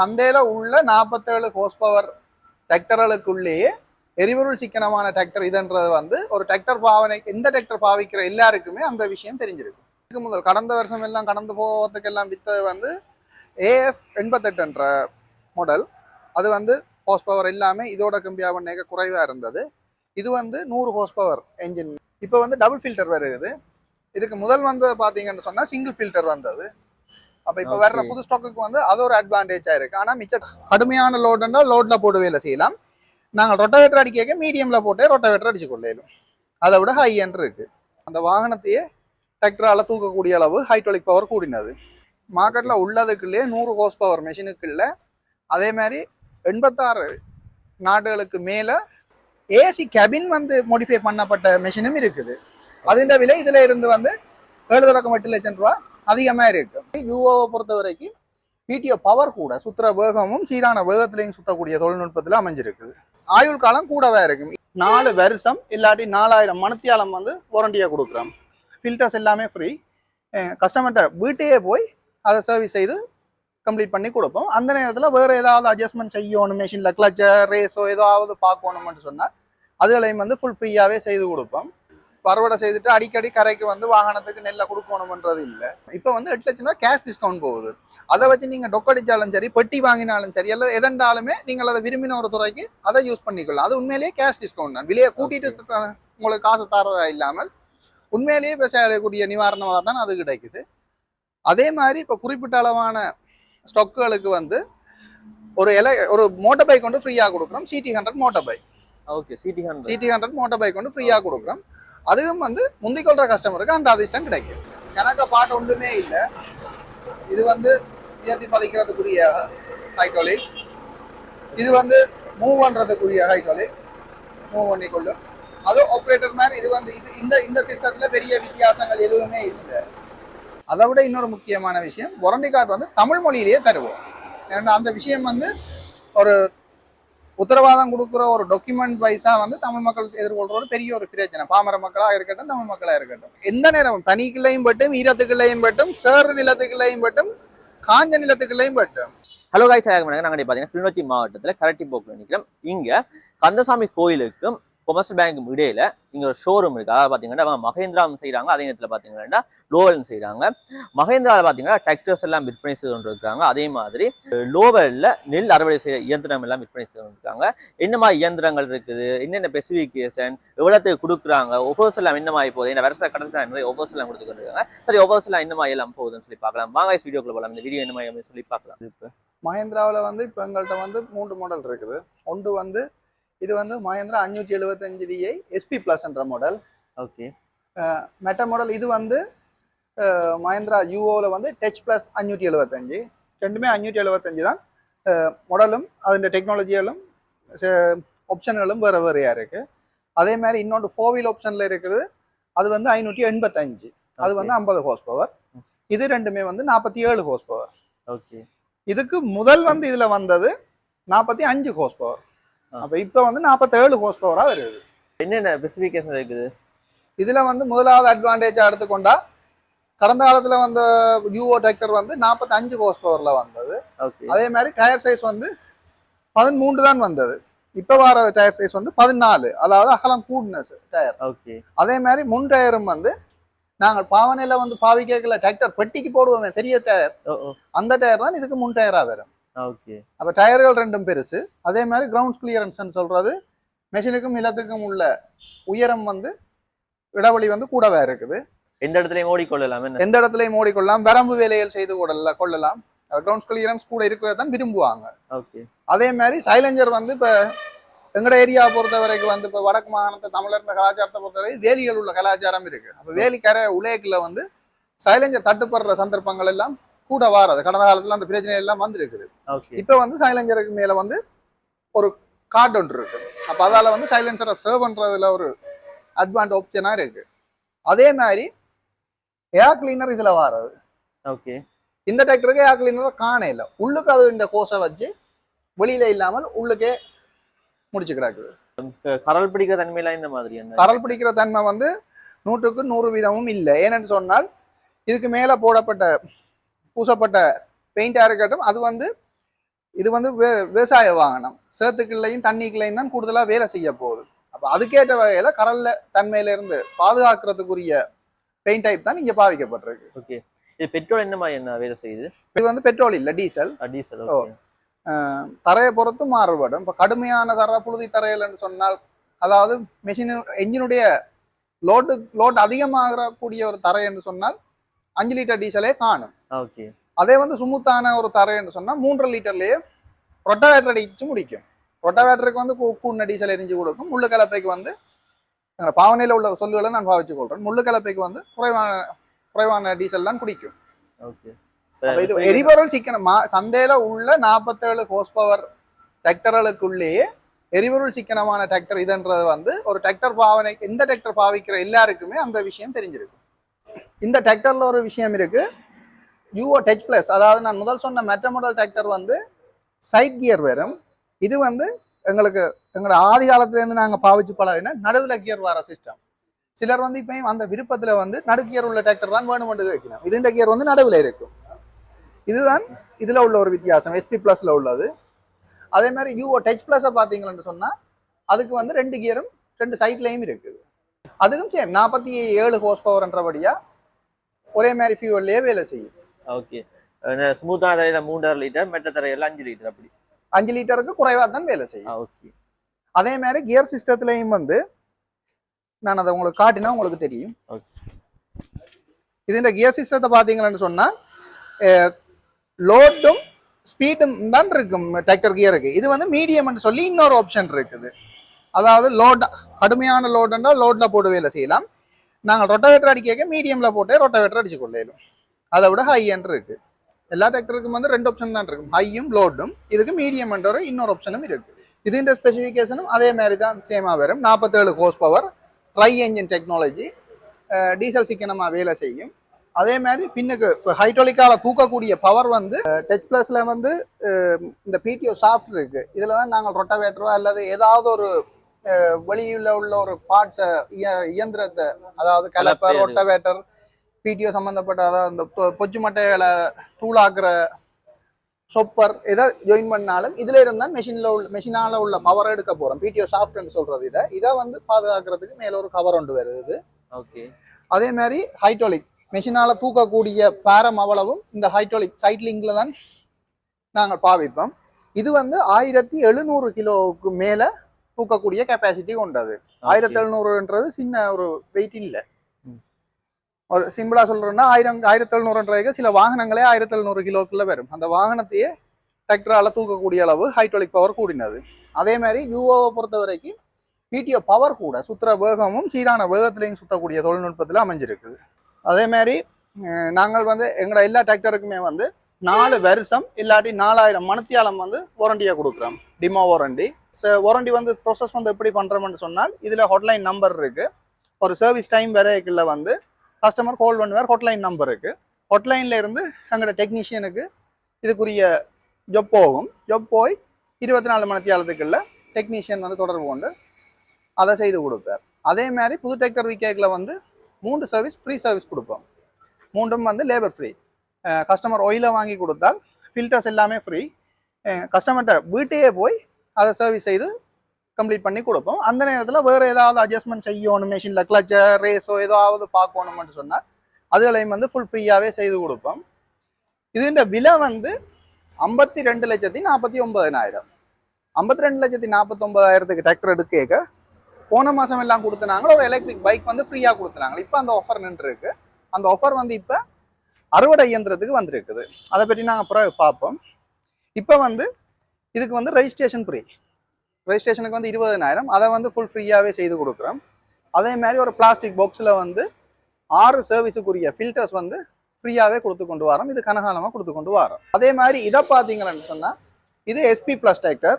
சந்தையில் உள்ள நாற்பத்தேழு ஹோஸ் பவர் டிராக்டர்களுக்குள்ளேயே எரிபொருள் சிக்கனமான டிராக்டர் இதுன்றது வந்து ஒரு டிராக்டர் பாவனை எந்த டிராக்டர் பாவிக்கிற எல்லாருக்குமே அந்த விஷயம் தெரிஞ்சிருக்கும். இதுக்கு முதல் கடந்த வருஷம் எல்லாம் கடந்து போகிறதுக்கு எல்லாம் வித்தது வந்து ஏஎஃப் எண்பத்தெட்டுன்ற மாடல் அது வந்து ஹோஸ் பவர் எல்லாமே இதோட கம்பியாக பண்ண குறைவாக இருந்தது. இது வந்து நூறு ஹோஸ் பவர் என்ஜின் இப்போ வந்து டபுள் ஃபில்டர் வருது இதுக்கு முதல் வந்தது பார்த்தீங்கன்னு சொன்னால் சிங்கிள் ஃபில்டர் வந்தது. அப்போ இப்போ வர்ற. புது ஸ்டாக்குக்கு வந்து அது ஒரு அட்வான்டேஜாக இருக்குது ஆனால் மிச்ச கடுமையான லோடுன்னா லோடில் போட்டு வேலை செய்யலாம். நாங்கள் ரொட்டவேட்டர் அடிக்க மீடியமில் போட்டு ரொட்டவேட்டர் அடிச்சு கொள்ளையிலும் அதை விட ஹை எண்ட் இருக்கு. அந்த வாகனத்தையே டிராக்டரால் தூக்கக்கூடிய அளவு ஹைட்ராலிக் பவர் கூடினது. மார்க்கெட்டில் உள்ளதுக்குள்ளே நூறு ஹோஸ் பவர் மெஷினுக்குள்ள அதே மாதிரி எண்பத்தாறு நாடுகளுக்கு மேலே ஏசி கேபின் வந்து மோடிஃபை பண்ணப்பட்ட மெஷினும் இருக்குது. அதிண்ட விலை இதில் இருந்து வந்து ஏழு தொடக்கம் எட்டு லட்சம் ரூபா அதிகமாக இருக்கு யூஓவை பொறுத்த வரைக்கும் பிடிஓ பவர் கூட சுத்துற வேகமும் சீரான வேகத்திலையும் சுத்தக்கூடிய தொழில்நுட்பத்தில் அமைஞ்சிருக்குது ஆயுள் காலம் கூடவே இருக்கும் நாலு வருஷம் இல்லாட்டி நாலாயிரம் மணித்தியாலம் வந்து வாரண்டியாக கொடுக்குறோம். ஃபில்டர்ஸ் எல்லாமே ஃப்ரீ கஸ்டமர்கிட்ட வீட்டையே போய் அதை சர்வீஸ் செய்து கம்ப்ளீட் பண்ணி கொடுப்போம். அந்த நேரத்தில் வேறு ஏதாவது அட்ஜஸ்ட்மெண்ட் செய்யணும் மிஷினில் கிளச்சர் ரேஸோ ஏதாவது பார்க்கணும்னு சொன்னால் அதுகளையும் வந்து ஃபுல் ஃப்ரீயாகவே செய்து கொடுப்போம். பரவடை செய்துட்டு அடிக்கடி கரைக்கு வந்து வாகனத்துக்கு நெல்லை கொடுக்கணுமன்றது இல்லை. இப்போ வந்து எட்டு லட்சம் ரூபா கேஷ் டிஸ்கவுண்ட் போகுது. அதை வச்சு நீங்கள் டொக்கடிச்சாலும் சரி பெட்டி வாங்கினாலும் சரி எல்லாம் எதண்டாலுமே நீங்கள் அதை விரும்பின ஒரு துறைக்கு அதை யூஸ் பண்ணிக்கலாம். அது உண்மையிலேயே கேஷ் டிஸ்கவுண்ட் தான். விலையை கூட்டிட்டு உங்களுக்கு காசு தரதா இல்லாமல் உண்மையிலேயே இப்போ செய்யக்கூடிய நிவாரணமாக தான் அது கிடைக்குது. அதே மாதிரி இப்போ குறிப்பிட்ட அளவான ஸ்டாக்குகளுக்கு வந்து ஒரு எலை ஒரு மோட்டர் பைக் வந்து ஃப்ரீயாக கொடுக்குறோம். CD hundred motor bike okay CD hundred CD hundred motor bike வந்து ஃப்ரீயாக கொடுக்குறோம். அதுவும் வந்து முந்திக் கொள்ற கஸ்டமருக்கு அந்த அதிர்ஷ்டம் கிடைக்கும். எனக்கு பாட்டு ஒன்றுமே இல்லை. இது வந்து உயர்த்தி பதிக்கிறதுக்குரிய ஹைட்ராலிக் இது வந்து மூவ் பண்ணுறதுக்குரிய ஹைட்ராலிக் மூவ் பண்ணிக்கொள்ளும் அதுவும் ஆப்ரேட்டர் மாதிரி இது வந்து இது இந்த இந்த சிஸ்டத்தில் பெரிய வித்தியாசங்கள் எதுவுமே இல்லை. அதை விட இன்னொரு முக்கியமான விஷயம் வாரண்டி கார்டு வந்து தமிழ் மொழியிலேயே தருவோம். ஏன்னா அந்த விஷயம் வந்து ஒரு உத்தரவாதம் கொடுக்குற ஒரு டாக்குமெண்ட் வைஸா வந்து தமிழ் மக்கள் எதிர்கொள்ற ஒரு பெரிய ஒரு பிரச்சனை. பாமர மக்களாக இருக்கட்டும் தமிழ் மக்களாக இருக்கட்டும். எந்த நேரம் தனிக்குள்ளையும் பட்டும் ஈரத்துக்குள்ளையும் பட்டும் சேர் நிலத்துக்குள்ளையும் பட்டும் காஞ்ச நிலத்துக்குள்ளையும் பட்டும். ஹலோ காய் சாயகம் நாங்கள் பார்த்தீங்கன்னா கிளிநொச்சி மாவட்டத்தில் கரட்டி போக்கில் நிற்கிறோம் இங்கே கந்தசாமி கோயிலுக்கும் கொமர்ஷியல் பேங்க்கும் இடையில இங்க ஒரு ஷோரூம் இருக்கு. அதாவது பார்த்தீங்கன்னா அவங்க மகேந்திராவும் செய்கிறாங்க அதே நேரத்தில் பார்த்தீங்கன்னா லோவலும் செய்கிறாங்க மகேந்திராவில் பார்த்தீங்கன்னா டிராக்டர்ஸ் எல்லாம் விற்பனை செய்து கொண்டிருக்காங்க அதே மாதிரி லோவலில் நெல் அறுவடை செய்ய இயந்திரம் எல்லாம் விற்பனை செய்து கொண்டிருக்காங்க. என்ன மாதிரி இயந்திரங்கள் இருக்குது? என்னென்ன ஸ்பெசிஃபிகேஷன் எவ்வளோத்துக்கு கொடுக்குறாங்க. ஒஃபர்ஸ் எல்லாம் என்ன மாதிரி போகுது? ஏன்னா வருஷம் கடைசி தான் நிறைய ஒஃபர்ஸ் எல்லாம் கொடுத்துருக்காங்க சரி ஒஃபர்ஸ் எல்லாம் என்ன மாதிரி எல்லாம் போகுதுன்னு சொல்லி பார்க்கலாம். வாங்க வீடியோக்குள்ள போகலாம் இந்த வீடியோ என்ன மாதிரி அப்படின்னு சொல்லி பார்க்கலாம். இப்போ மஹேந்திராவில் வந்து இப்போ எங்கள்கிட்ட வந்து மூன்று மாடல் இருக்குது. ஒன்று வந்து இது வந்து மஹேந்திரா அஞ்சூற்றி எழுபத்தஞ்சு டிஐ எஸ்பி ப்ளஸ்ன்ற மாடல் ஓகே. மெட்ட மாடல் இது வந்து அஹ், மஹேந்திரா யூஓவில் வந்து டச் ப்ளஸ் அஞ்சூற்றி எழுபத்தஞ்சு ரெண்டுமே அஞ்சூற்றி எழுபத்தஞ்சு தான். மாடலும் அதோட டெக்னாலஜியாலும் ஆப்ஷன்களும் வேறு வேறையாக இருக்குது அதே மாதிரி இன்னொன்று ஃபோர் வீல் ஆப்ஷனில் இருக்குது. அது வந்து ஐநூற்றி எண்பத்தஞ்சு. அது வந்து ஐம்பது ஹோஸ் பவர் இது ரெண்டுமே வந்து நாற்பத்தி ஏழு ஹோஸ் பவர் ஓகே. இதுக்கு முதல் வந்து இதில் வந்தது நாற்பத்தி அஞ்சு ஹோஸ் பவர். அப்போ இப்போ வந்து நாற்பத்தேழு ஹோஸ் பவராக வருது. என்னென்ன ஸ்பெசிஃபிகேஷன் இருக்குது? இதில் வந்து முதலாவது அட்வான்டேஜாக எடுத்துக்கொண்டா கடந்த காலத்தில் வந்த யூஓ டிராக்டர் வந்து நாற்பத்தஞ்சு ஹோஸ் பவரில் வந்தது. அதே மாதிரி டயர் சைஸ் வந்து பதிமூன்று தான் வந்தது. இப்போ வர டயர் சைஸ் வந்து பதினாலு அதாவது அகலம் கூட்னஸ் டயர் ஓகே அதே மாதிரி முன் டயரும் வந்து நாங்கள் பாவனையில் வந்து பாவிக்கல டிராக்டர் பெட்டிக்கு போடுவோமே பெரிய டயர் அந்த டயர் தான் இதுக்கு முன் டயராக வரும். ஓகே. அப்போ டயர்கள் ரெண்டும் பெருசு. அதே மாதிரி கிரவுண்ட்ஸ் கிளியரன்ஸ்னு சொல்றது மெஷினுக்கும் நிலத்துக்கும் உள்ள உயரம் வந்து இடைவெளி வந்து கூடவே இருக்குது. எந்த இடத்துலயும் ஓடிக்கொள்ளலாம் எந்த இடத்துலையும் ஓடிக்கொள்ளலாம் வரம்பு வேலைகள் செய்து கொள்ளல கொள்ளலாம். கிரவுண்ட்ஸ் கிளியரன்ஸ் கூட இருக்கிறத தான் விரும்புவாங்க. ஓகே. அதே மாதிரி சைலஞ்சர் வந்து இப்போ எங்கட ஏரியாவை பொறுத்த வரைக்கும் வந்து இப்போ வடக்கு மாகாணத்தை தமிழர் கலாச்சாரத்தை பொறுத்தவரை வேலிகள் உள்ள கலாச்சாரம் இருக்கு. அப்போ வேலிக்கரை உலகில் வந்து சைலஞ்சர் தட்டுப்படுற சந்தர்ப்பங்கள் எல்லாம் கூட வாரது. கடந்த காலத்துல அந்த பிரச்சனை எல்லாம் வந்திருக்குது. இப்போ வந்து சைலன்சருக்கு மேல வந்து ஒரு கார்டு ஒன்று இருக்கு. அப்போ அதால வந்து சைலன்சரை சர்வ் பண்றதுல ஒரு அட்வான்ட் ஆப்ஷனா இருக்கு. அதே மாதிரி ஏர் கிளீனர் இதுல வாரது. ஓகே இந்த டிராக்டருக்கு ஏர் கிளீனர் காணையில உள்ளுக்கு அது இந்த கோஸை வச்சு வெளியில இல்லாமல் உள்ளுக்கே முடிச்சு கிடக்குது. கரல் பிடிக்கிற தன்மையெல்லாம் இந்த மாதிரி கரல் பிடிக்கிற தன்மை வந்து நூற்றுக்கு நூறு வீதமும் இல்லை. ஏன்னு சொன்னால் இதுக்கு மேலே போடப்பட்ட பூசப்பட்ட பெயிண்டாக இருக்கட்டும் அது வந்து இது வந்து வி- விவசாய வாகனம். சேத்துக்குள்ளையும் தண்ணிக்குள்ளையும் தான் கூடுதலா வேலை செய்ய போகுது. அப்ப அதுக்கேற்ற வகையில கடல்ல தன்மையில இருந்து பாதுகாக்கிறதுக்குரிய பெயிண்ட் டைப் தான் இங்க பாவிக்கப்பட்டிருக்கு. ஓகே இது பெட்ரோல் என்ன மாதிரி என்ன வேலை செய்யுது? இது வந்து பெட்ரோல் இல்ல டீசல் டீசல் ஓ. தரையை பொறுத்து மாறுபடும். இப்போ கடுமையான தர புழுதி தரையில்னு சொன்னால் அதாவது மெஷின் என்ஜினுடைய லோடு லோட் அதிகமாகிற கூடிய ஒரு தரை என்று சொன்னால் அஞ்சு லிட்டர் டீசலே காணும். ஓகே அதே வந்து சுமுத்தான ஒரு தரை என்று சொன்னால் மூன்றரை லிட்டர்லயே ரொட்டவேட்டர் அடிச்சு முடிக்கும். ரொட்டவேட்டருக்கு வந்து கூ- கூடின டீசல் எரிஞ்சு கொடுக்கும். முள்ளு கலப்பைக்கு வந்து பாவனையில் உள்ள சொல்லுகளை நான் பாவிச்சு கொள்றேன். முள்ளு கலப்பைக்கு வந்து குறைவான குறைவான டீசல் தான் குடிக்கும். ஓகே இது எரிபொருள் சிக்கனம். சந்தையில உள்ள நாற்பத்தேழு ஹோஸ் பவர் டிராக்டர்களுக்குள்ளேயே எரிபொருள் சிக்கனமான டிராக்டர் இதுன்றது வந்து ஒரு டிராக்டர் பாவனை எந்த டிராக்டர் பாவிக்கிற எல்லாருக்குமே அந்த விஷயம் தெரிஞ்சிருக்கு இந்த டிராக்டரில் ஒரு விஷயம் இருக்குது யூஓ டச் ப்ளஸ் அதாவது நான் முதல் சொன்ன மெட்ட மாடல் டிராக்டர் வந்து சைட் கியர் வரும் இது வந்து எங்களுக்கு எங்களோட ஆதி காலத்துலேருந்து நாங்கள் பாவிச்சு பழகினா நடுவில் கியர் வர சிஸ்டம் சிலர் வந்து இப்பயும் அந்த விருப்பத்தில் வந்து நடு கியர் உள்ள டிராக்டர் தான் வேணுமென்று வைக்கணும். இது இந்த கியர் வந்து நடுவில் இருக்கும். இதுதான் இதில் உள்ள ஒரு வித்தியாசம். எஸ்பி ப்ளஸில் உள்ளது. அதே மாதிரி யூஓ டச் ப்ளஸை பார்த்தீங்கன்னு சொன்னால் அதுக்கு வந்து ரெண்டு கியரும் ரெண்டு சைட்லேயும் இருக்குது. அதுக்கும் சேம் நாற்பத்தி ஏழு ஹோஸ் பவர்ன்றபடியா ஒரே மாதிரி ஃபியூவல்லையே வேலை செய்யும். ஓகே ஸ்மூத்தான தரையில மூன்றரை லிட்டர் மெட்ட தரையில அஞ்சு லிட்டர் அப்படி? அஞ்சு லிட்டருக்கு குறைவா தான் வேலை செய்யும். ஓகே அதே மாதிரி கியர் சிஸ்டத்துலையும் வந்து நான் அதை உங்களுக்கு காட்டினா உங்களுக்கு தெரியும். ஓகே இது இந்த கியர் சிஸ்டத்தை பார்த்தீங்கன்னு சொன்னா லோட்டும் ஸ்பீடும் தான் இருக்கும் டிராக்டர் கியருக்கு இது வந்து மீடியம்னு சொல்லி இன்னொரு ஆப்ஷன் இருக்குது. அதாவது லோட் கடுமையான லோடுன்னா லோட்ல போட்டு வேலை செய்யலாம். நாங்கள் ரொட்டவேட்டர் அடிக்க மீடியம்ல போட்டு ரொட்டவேட்டர் அடிச்சு கொள்ளையிலும் அதை விட ஹை என் இருக்கு. எல்லா டிராக்டருக்கும் வந்து ரெண்டு ஆப்ஷன் தான் இருக்கும். ஹையும் லோடும் இதுக்கு மீடியம் ஒரு இன்னொரு ஆப்ஷனும் இருக்கு. இதுன்ற ஸ்பெசிஃபிகேஷனும் அதே மாதிரி தான் சேமா வரும். நாற்பத்தேழு horse power dry engine technology diesel சிக்கனமா வேலை செய்யும். அதே மாதிரி பின்னுக்கு இப்போ ஹைட்ரோலிக்கால தூக்கக்கூடிய பவர் வந்து டச் பிளஸ்ல வந்து இந்த பிடிஓ சாஃப்ட் இருக்கு. இதுல தான் நாங்கள் ரொட்டவேட்டரோ அல்லது ஏதாவது ஒரு வெளியில உள்ள ஒரு பார்ட்ஸை இயந்திரத்தை அதாவது கலப்பை கலப்பை அது. ரொட்டவேட்டர் பிடிஓ சம்பந்தப்பட்ட அதாவது அந்த பொச்சு மட்டைகளை தூளாக்குற சொப்பர் எதை ஜாயின் பண்ணாலும் இதுல இருந்தா மெஷின்ல உள்ள மெஷினால உள்ள பவர் எடுக்க போறோம். பிடிஓ சாஃப்ட்னு சொல்றது இதை. இதை வந்து பாதுகாக்கிறதுக்கு மேல ஒரு கவர் ஒன்று வருது. ஓகே அதே மாதிரி ஹைட்ரோலிக் மெஷினால தூக்கக்கூடிய பேரம் அவ்வளவும் இந்த ஹைட்ரோலிக் சைட்லிங்ல தான் நாங்கள் பாவிப்போம். இது வந்து ஆயிரத்தி எழுநூறு கிலோவுக்கு மேல தூக்கக்கூடிய கெப்பாசிட்டி கொண்டது ஆயிரத்தி எழுநூறுன்றது சின்ன ஒரு வெயிட் இல்ல. ஒரு சிம்பிளா சொல்றேன்னா ஆயிரம் ஆயிரத்தி எழுநூறுன்றதுக்கு சில வாகனங்களே ஆயிரத்தி எழுநூறு கிலோக்குள்ள வரும். அந்த வாகனத்தையே டிராக்டரால தூக்கக்கூடிய அளவு ஹைட்ரோலிக் பவர் கூடினது. அதே மாதிரி யூஓவை பொறுத்த வரைக்கும் பிடிஓ பவர் கூட சுத்துற வேகமும் சீரான வேகத்திலையும் சுத்தக்கூடிய தொழில்நுட்பத்தில் அமைஞ்சிருக்குது. அதே மாதிரி நாங்கள் வந்து எங்களோட எல்லா டிராக்டருக்குமே வந்து நாலு வருஷம் இல்லாட்டி நாலாயிரம் மணித்தியாலம் வந்து வாரண்டியாக கொடுக்குறோம். டிமோ வாரண்டி ஸோ வாரண்டி வந்து ப்ரொசஸ் வந்து எப்படி பண்ணுறோம்னு சொன்னால் இதில் ஹாட்லைன் நம்பர் இருக்குது ஒரு சர்வீஸ் டைம் வரைக்குள்ள வந்து கஸ்டமர் கால் பண்ணுவார் ஹாட்லைன் நம்பர் இருக்குது ஹாட்லைனில் இருந்து எங்களோட டெக்னீஷியனுக்கு இதுக்குரிய ஜொப் போகும். ஜொப் போய் இருபத்தி நாலு மணி மணித்தியாலத்துக்குள்ள டெக்னீஷியன் வந்து தொடர்பு கொண்டு அதை செய்து கொடுப்பார். அதே மாதிரி புது டிராக்டர் விகேக்கில் வந்து மூன்று சர்வீஸ் ஃப்ரீ சர்வீஸ் கொடுப்போம். மூன்றும் வந்து லேபர் ஃப்ரீ கஸ்டமர் ஒயிலை வாங்கி கொடுத்தால் ஃபில்டர்ஸ் எல்லாமே ஃப்ரீ கஸ்டமர்கிட்ட வீட்டையே போய் அதை சர்வீஸ் செய்து கம்ப்ளீட் பண்ணி கொடுப்போம். அந்த நேரத்தில் வேறு ஏதாவது அட்ஜஸ்ட்மெண்ட் செய்யணும் மிஷினில் கிளச்சர் ரேஸோ ஏதாவது பார்க்கணும்னு சொன்னால் அதுகளையும் வந்து ஃபுல் ஃப்ரீயாகவே செய்து கொடுப்போம். இதுன்ற விலை வந்து ஐம்பத்தி ரெண்டு லட்சத்தி நாற்பத்தி ஒன்பதனாயிரம் ஐம்பத்தி ரெண்டு லட்சத்தி நாற்பத்தொம்பதாயிரத்துக்கு டிராக்டர் எடுக்க போன மாதம் எல்லாம் கொடுத்தனாங்களோ ஒரு எலக்ட்ரிக் பைக் வந்து ஃப்ரீயாக கொடுத்துனாங்க இப்போ அந்த ஆஃபர் நின்றுருக்கு. அந்த ஆஃபர் வந்து இப்போ அறுவடை இயந்திரத்துக்கு வந்திருக்குது. அதை பற்றி நாங்கள் பிறகு பார்ப்போம். இப்போ வந்து இதுக்கு வந்து ரெஜிஸ்ட்ரேஷன் ஃப்ரீ ரெஜிஸ்ட்ரேஷனுக்கு வந்து இருபதனாயிரம். அதை வந்து ஃபுல் ஃப்ரீயாகவே செய்து கொடுக்குறோம். அதே மாதிரி ஒரு பிளாஸ்டிக் பாக்ஸில் வந்து ஆறு சர்வீஸுக்குரிய ஃபில்டர்ஸ் வந்து ஃப்ரீயாகவே கொடுத்து கொண்டு வரோம். இது கனகாலமாக கொடுத்து கொண்டு வரோம். அதே மாதிரி இதை பார்த்தீங்கன்னு சொன்னால் இது எஸ்பி ப்ளஸ் டிராக்டர்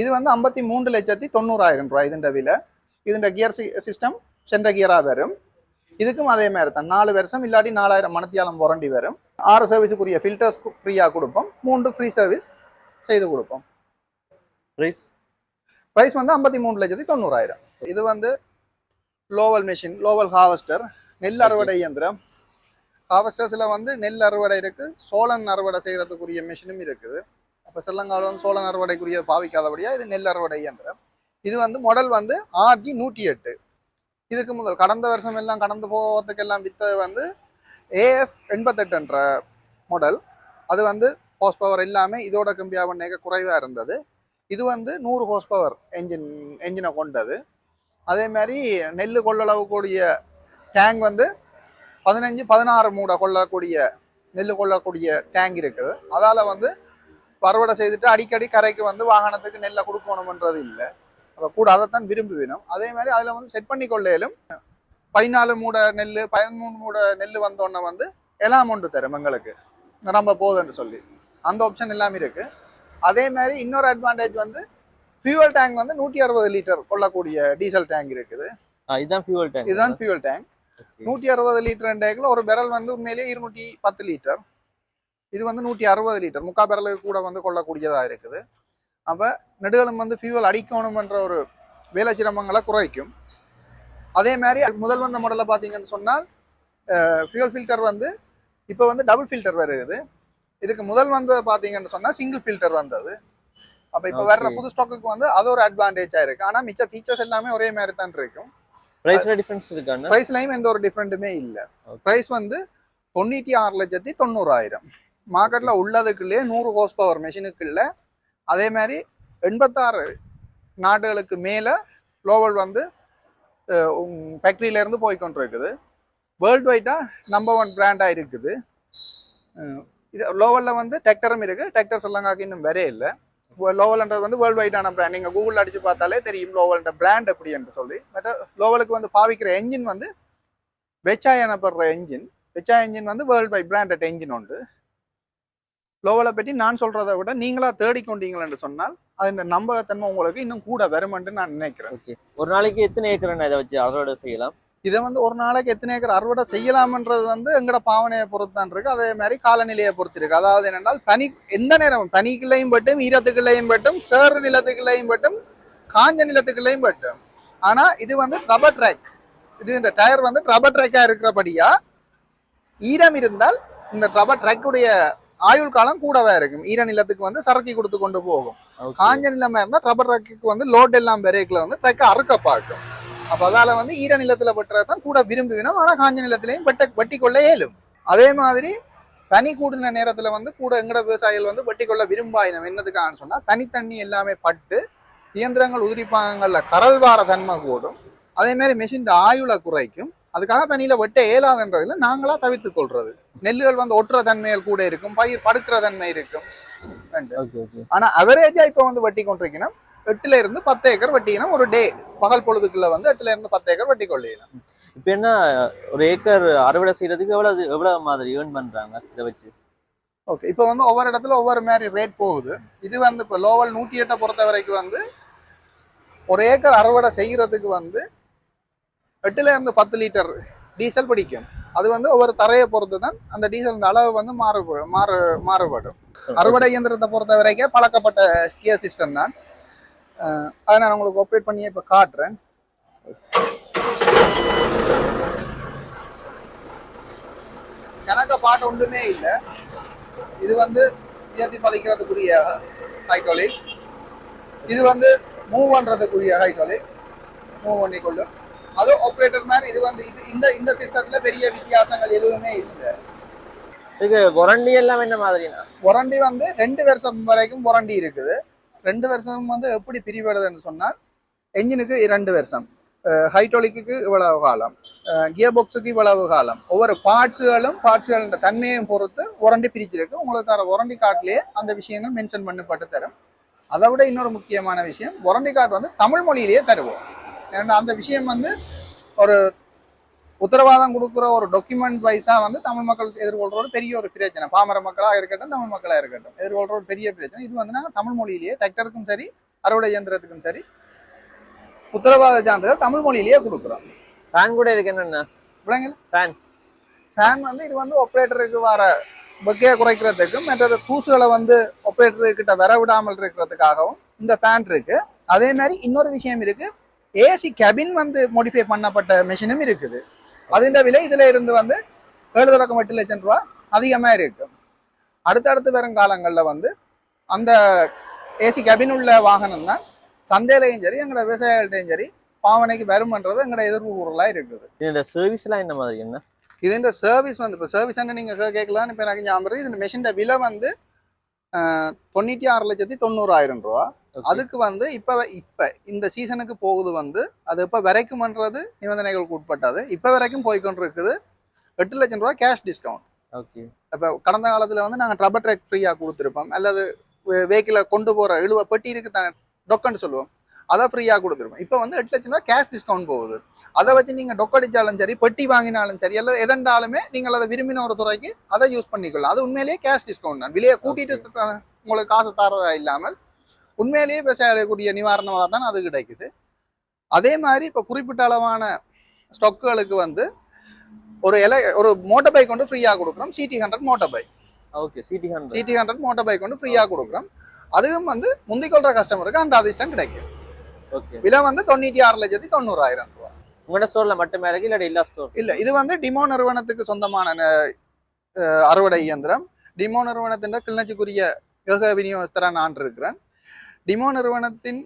இது வந்து ஐம்பத்தி மூன்று லட்சத்தி தொண்ணூறாயிரம் ரூபாய் இதுண்ட விலை. இதுண்ட கியர் சிஸ்டம் சென்ற கியராக வரும். இதுக்கும் அதே மாதிரி தான். நாலு வருஷம் இல்லாட்டி நாலாயிரம் மணத்தியாலம் வாரண்டி வரும். ஆறு சர்வீஸுக்குரிய ஃபில்டர்ஸ் ஃப்ரீயாக கொடுப்போம். மூன்று ஃப்ரீ சர்வீஸ் செய்து கொடுப்போம். ப்ரைஸ் ப்ரைஸ் வந்து ஐம்பத்தி மூணு லட்சத்தி தொண்ணூறாயிரம். இது வந்து லோவல் மெஷின் லோவல் ஹார்வெஸ்டர் நெல் அறுவடை இயந்திரம். ஹார்வெஸ்டர்ஸில் வந்து நெல் அறுவடை இருக்கு சோளம் அறுவடை செய்கிறதுக்குரிய மெஷினும் இருக்குது. இப்போ ஸ்ரீலங்காவில் வந்து சோளம் அறுவடைக்குரிய பாவிக்காதபடியா இது நெல் அறுவடை இயந்திரம். இது வந்து மாடல் வந்து ஆர்ஜி நூற்றி எட்டு. இதுக்கு முதல் கடந்த வருஷம் எல்லாம் கடந்து போகிறதுக்கு எல்லாம் வித்த வந்து ஏஎஃப் எண்பத்தெட்டுன்ற மாடல் அது வந்து ஹோஸ் பவர் எல்லாமே இதோட கம்பியாக பண்ணேக்க குறைவாக இருந்தது. இது வந்து நூறு ஹோஸ் பவர் என்ஜின் என்ஜினை கொண்டது. அதே மாதிரி நெல் கொள்ளளவு கூடிய டேங்க் வந்து பதினஞ்சு பதினாறு மூடை கொள்ளக்கூடிய நெல் கொள்ளக்கூடிய டேங்க் இருக்குது. அதால் வந்து அறுவடை செய்துட்டு அடிக்கடி கரைக்கு வந்து வாகனத்துக்கு நெல்லை கொடுக்கணுமன்றது இல்லை. அப்போ கூட அதைத்தான் விரும்பி வேணும் அதே மாதிரி அதில் வந்து செட் பண்ணி கொள்ளையிலும் பதினாலு மூடை நெல் பதிமூணு மூடை நெல் வந்தோடனே வந்து எல்லாம் ஒன்று தரும் எங்களுக்கு. நிரம்ப போகுதுன்னு சொல்லி. அந்த ஆப்ஷன் எல்லாமே இருக்கு. அதே மாதிரி இன்னொரு அட்வான்டேஜ் வந்து ஃபியூவல் டேங்க் வந்து நூற்றி அறுபது லிட்டர் கொள்ளக்கூடிய டீசல் டேங்க் இருக்குது. இதுதான் ஃபியூவல் டேங்க் இதுதான் ஃபியூவல் டேங்க் நூற்றி அறுபது லிட்டர் டேங்கில் ஒரு பெரல் வந்து உண்மையிலேயே இருநூற்றி பத்து லிட்டர் இது வந்து நூற்றி அறுபது லிட்டர் முக்கா பெரலுக்கு கூட வந்து கொள்ளக்கூடியதாக இருக்குது. அப்போ நெடுகளும் வந்து ஃபியூவல் அடிக்கணுமன்ற ஒரு வேலை சிரமங்களை குறைக்கும். அதே மாதிரி முதல் வந்த மாடலில் பார்த்தீங்கன்னு சொன்னால் ஃபியூவல் ஃபில்டர் வந்து இப்போ வந்து டபுள் ஃபில்டர் வருது இதுக்கு முதல் வந்து பார்த்தீங்கன்னு சொன்னால் சிங்கிள் ஃபில்டர் வந்தது. அப்போ இப்போ வர்ற. புது ஸ்டாக்குக்கு வந்து அது ஒரு அட்வான்டேஜாக இருக்குது ஆனால் மிச்ச ஃபீச்சர்ஸ் எல்லாமே ஒரே மாதிரி தான் இருக்கும். பிரைஸ்ல டிஃபரன்ஸ் இருக்காண்ணா ப்ரைஸ்லையும் எந்த ஒரு டிஃப்ரெண்ட்டுமே இல்லை. ப்ரைஸ் வந்து தொண்ணூற்றி ஆறு லட்சத்தி தொண்ணூறாயிரம். மார்க்கெட்டில் உள்ளதுக்குள்ளே நூறு ஹோஸ் பவர் மெஷினுக்குள்ள அதே மாதிரி எண்பத்தாறு நாடுகளுக்கு மேலே லோவல் வந்து ஃபேக்ட்ரியிலேருந்து போய் கொண்டு இருக்குது வேர்ல்டு வைட்டாக நம்பர் ஒன் பிராண்டாக இருக்குது. இது லோவலில் வந்து டெக்டரும் இருக்குது டெக்டர் சொல்லங்காக்கு இன்னும் வரே இல்லை. லோவல்ன்றது வந்து வேர்ல்டு வைட்டான பிராண்ட் நீங்கள் கூகுளில் அடிச்சு பார்த்தாலே தெரியும் லோவல்ன்ற பிராண்ட் எப்படி என்று சொல்லி. பட் லோவலுக்கு வந்து பாவிக்கிற என்ஜின் வந்து வெச்சா எனப்படுற என்ஜின் வெச்சா என்ஜின் வந்து வேர்ல்டு வைட் பிராண்டட் என்ஜின் உண்டு லோவலை பற்றி நான் சொல்கிறத விட நீங்களா தேடிக்கொண்டீங்கள் என்று சொன்னால் அது நம்பகத்தன்மை உங்களுக்கு இன்னும் கூட வருமென்று நான் நினைக்கிறேன். ஓகே ஒரு நாளைக்கு எத்தனை ஏக்கர் இதை வச்சு அறுவடை செய்யலாம்? இதை வந்து ஒரு நாளைக்கு எத்தனை ஏக்கர் அறுவடை செய்யலாம்ன்றது வந்து எங்கட பாவனையை பொறுத்து தான் இருக்கு. அதே மாதிரி காலநிலையை பொறுத்து இருக்கு. அதாவது என்னென்றால் பனி எந்த நேரம் பனிக்குள்ளையும் பட்டும் ஈரத்துக்குள்ளையும் பட்டும் சேறு நிலத்துக்குள்ளையும் பட்டும் காஞ்ச நிலத்துக்குள்ளையும் பட்டும். ஆனா இது வந்து ரப்பர் ட்ராக் இது இந்த டயர் வந்து ரப்பர் ட்ராக்கா இருக்கிறபடியா ஈரம் இருந்தால் இந்த ரப்பர் ட்ராக்குடைய ஆயுள் காலம் கூடவே இருக்கும். ஈர நிலத்துக்கு வந்து சரக்கி கொடுத்து கொண்டு போகும். காஞ்ச நிலமா இருந்தா ரப்பர் ட்ரக்குக்கு வந்து லோட் எல்லாம் பிரேக்ல வந்து ட்ரக் அறுக்க பார்க்கும். அப்ப அதால வந்து ஈர நிலத்துல வெட்டுறது தான் கூட விரும்புவினோம். ஆனா காஞ்ச நிலத்திலையும் வெட்ட வெட்டி கொள்ள இயலும். அதே மாதிரி பனி கூடின நேரத்துல வந்து கூட எங்கட விவசாயிகள் வந்து வெட்டி கொள்ள விரும்பாயினம். என்னதுக்கான்னு சொன்னா தனித்தண்ணி எல்லாமே பட்டு இயந்திரங்கள் உதிரிப்பாகங்கள்ல கரல் வார தன்மை கூடும். அதே மாதிரி மெஷின் ஆயுளை குறைக்கும். அதுக்காக பனியில வெட்ட இயலாதுன்றதுல நாங்களா தவிர்த்து கொள்றது. நெல்லுகள் வந்து ஒட்டுற தன்மைகள் கூட இருக்கும். பயிர் படுக்கிற தன்மை இருக்கும். ஆனா அவரேஜா இப்ப வந்து வெட்டி கொண்டிருக்கணும் எட்டுல இருந்து பத்து ஏக்கர் வெட்டிக்கணும் ஒரு டே பகல் பொழுதுக்குள்ள வந்து எட்டுல இருந்து பத்து ஏக்கர் வெட்டி கொள்ளையலாம் இப்போ என்ன ஒரு ஏக்கர் அறுவடை செய்யறதுக்கு எவ்வளவு எவ்வளவு மாதிரி ஏர்ன் பண்றாங்க இதை வச்சு? ஓகே இப்போ வந்து ஒவ்வொரு இடத்துல ஒவ்வொரு மாதிரி ரேட் போகுது. இது வந்து இப்போ லோவல் நூற்றி எட்டை பொறுத்த வரைக்கும் வந்து ஒரு ஏக்கர் அறுவடை செய்யறதுக்கு வந்து எட்டுல இருந்து பத்து லிட்டர் டீசல் பிடிக்கும். அது வந்து ஒவ்வொரு தரையை பொறுத்து தான் அந்த டீசல் அளவு வந்து மாறு மாறு மாறுபடும். அறுவடை இயந்திரத்தை பொறுத்த வரைக்கும் பழக்கப்பட்ட கியர் சிஸ்டம் தான். அதை நான் உங்களுக்கு ஆப்ரேட் பண்ணி இப்போ காட்டுறேன். எனக்கு பாட்டு ஒன்றுமே இல்லை. இது வந்து உயர்த்தி பதிக்கிறதுக்குரிய ஹைட்ராலிக் இது வந்து மூவ் பண்றதுக்குரிய ஹைட்ராலிக் மூவ் பண்ணிக்கொள்ளும் அது ஆப்ரேட்டர் மாதிரி இது வந்து இது இந்த இந்த சிஸ்டத்துல பெரிய வித்தியாசங்கள் எதுவுமே இல்லை. இதுக்கு வாரண்டி எல்லாம் என்ன மாதிரினா வாரண்டி வந்து ரெண்டு வருஷம் வரைக்கும் வாரண்டி இருக்குது. ரெண்டு வருஷம் வந்து எப்படி பிரிவடுதுன்னு சொன்னால் என்ஜினுக்கு ரெண்டு வருஷம். ஹைட்ரோலிக்கு இவ்வளவு காலம். கியர் பாக்ஸுக்கு இவ்வளவு காலம். ஒவ்வொரு பார்ட்ஸுகளும் பார்ட்ஸுகளின் தன்மையும் பொறுத்து உரண்டி பிரிச்சிருக்கு உங்களுக்கு தர உரண்டி கார்ட்லயே அந்த விஷயங்கள் மென்ஷன் பண்ணப்பட்டு தரும். அதை விட இன்னொரு முக்கியமான விஷயம் உரண்டி கார்டு வந்து தமிழ் மொழியிலேயே தருவோம். ஏன்னா அந்த விஷயம் வந்து ஒரு உத்தரவாதம் கொடுக்குற ஒரு டாக்குமெண்ட் வைஸா வந்து தமிழ் மக்கள் எதிர்கொள்ற ஒரு பெரிய ஒரு பிரச்சனை. பாமர மக்களா இருக்கட்டும் தமிழ் மக்களா இருக்கட்டும். எதிர்கொள்ற ஒரு பெரிய பிரச்சனை. இது வந்து தமிழ் மொழியிலேயே டிராக்டருக்கும் சரி அறுவடை இயந்திரத்துக்கும் சரி உத்தரவாத சான்றிதழ் தமிழ் மொழியிலேயே கொடுக்குறோம். ஃபேன் கூட இதுக்கு என்னென்ன? Fan. ஃபேன் வந்து இது வந்து ஆப்ரேட்டருக்கு வர வெக்கையை குறைக்கிறதுக்கும் மற்றது தூசுகளை வந்து ஆப்ரேட்டர் கிட்ட வர விடாமல் இருக்கிறதுக்காகவும் இந்த ஃபேன் இருக்கு. அதே மாதிரி இன்னொரு விஷயம் இருக்கு. ஏசி கேபின் வந்து மோடிஃபை பண்ணப்பட்ட மெஷினும் இருக்குது. விலை இதுல இருந்து வந்து ஏழு தொடக்கம் எட்டு லட்சம் ரூபா அதிகமா இருக்கு அடுத்தடுத்து வரும் காலங்கள்ல வந்து அந்த ஏசி கேபின் உள்ள வாகனம் தான் சந்தையிலையும் சரி எங்களோட விவசாயிகள்ட்டையும் சரி பாவனைக்கு வருமன்றது எங்களோட எதிர்ப்பு இருக்குது இதோட சர்வீஸ் எல்லாம் என்ன மாதிரி என்ன இது இந்த சர்வீஸ் வந்து இப்போ சர்வீஸ் நீங்கள் கேட்கலாம் இப்போ எனக்கு ஞாபகம். இந்த மெஷின் விலை வந்து தொண்ணூற்றி ஆறு லட்சத்தி தொண்ணூறாயிரம் ரூபா. அதுக்கு வந்து இப்போ இப்போ இந்த சீசனுக்கு போகுது வந்து அது இப்போ வரைக்கும்ன்றது நிபந்தனைகளுக்கு உட்பட்டது. இப்போ வரைக்கும் போய்க்கொண்டு இருக்குது எட்டு லட்சம் ரூபா கேஷ் டிஸ்கவுண்ட் ஓகே இப்போ கடந்த காலத்தில் வந்து நாங்கள் ட்ரபர் ட்ரெக் ஃப்ரீயாக கொடுத்துருப்போம். அல்லது வெஹிக்கிளை கொண்டு போகிற இழுவ பெட்டி இருக்கு தான் டொக்கன்னு சொல்லுவோம். அதை ஃப்ரீயாக கொடுத்துருப்போம். இப்போ வந்து எட்டு லட்சம் ரூபா கேஷ் டிஸ்கவுண்ட் போகுது. அதை வச்சு நீங்கள் டொக்கடிச்சாலும் சரி பெட்டி வாங்கினாலும் சரி அல்லது எதண்டாலுமே நீங்கள் அதை விரும்பின ஒரு துறைக்கு அதை யூஸ் பண்ணிக்கலாம் அது உண்மையிலேயே கேஷ் டிஸ்கவுண்ட் தான். விலையை கூட்டிட்டு த- உங்களுக்கு காசு தரதா இல்லாமல் உண்மையிலேயே விவசாயிகளுக்குரிய நிவாரணமாக தான் அது கிடைக்குது. அதே மாதிரி இப்போ குறிப்பிட்ட அளவான ஸ்டாக்குகளுக்கு வந்து ஒரு எலை ஒரு மோட்டர் பைக் வந்து ஃப்ரீயாக கொடுக்குறோம். CD hundred motor bike okay CD hundred CD hundred motor bike வந்து ஃப்ரீயாக கொடுக்குறோம். அதுவும் வந்து முந்திக் கொள்ற கஸ்டமருக்கு அந்த அதிர்ஷ்டம் கிடைக்கும். ஓகே. விலை வந்து தொண்ணூற்றி ஆறு லட்சத்தி தொண்ணூறாயிரம் ரூபாய் உங்களோட ஸ்டோர்ல மட்டுமே இருக்கு இல்லாட்டி எல்லா ஸ்டோர் இல்ல இது வந்து டிமோ நிறுவனத்துக்கு சொந்தமான அறுவடை இயந்திரம். டிமோ நிறுவனத்தின் கிளிநொச்சிக்குரிய ஏக விநியோகஸ்தரா நான் இருக்கிறேன். டிமோ நிறுவனத்தின்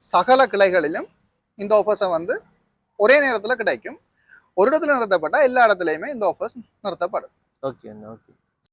சகல கிளைகளிலும் இந்த ஆஃபர்ஸை வந்து ஒரே நேரத்தில் கிடைக்கும். ஒரு இடத்துல நிறுத்தப்பட்டால் எல்லா இடத்துலையுமே இந்த ஆஃபர்ஸ் நிறுத்தப்படும். Okay okay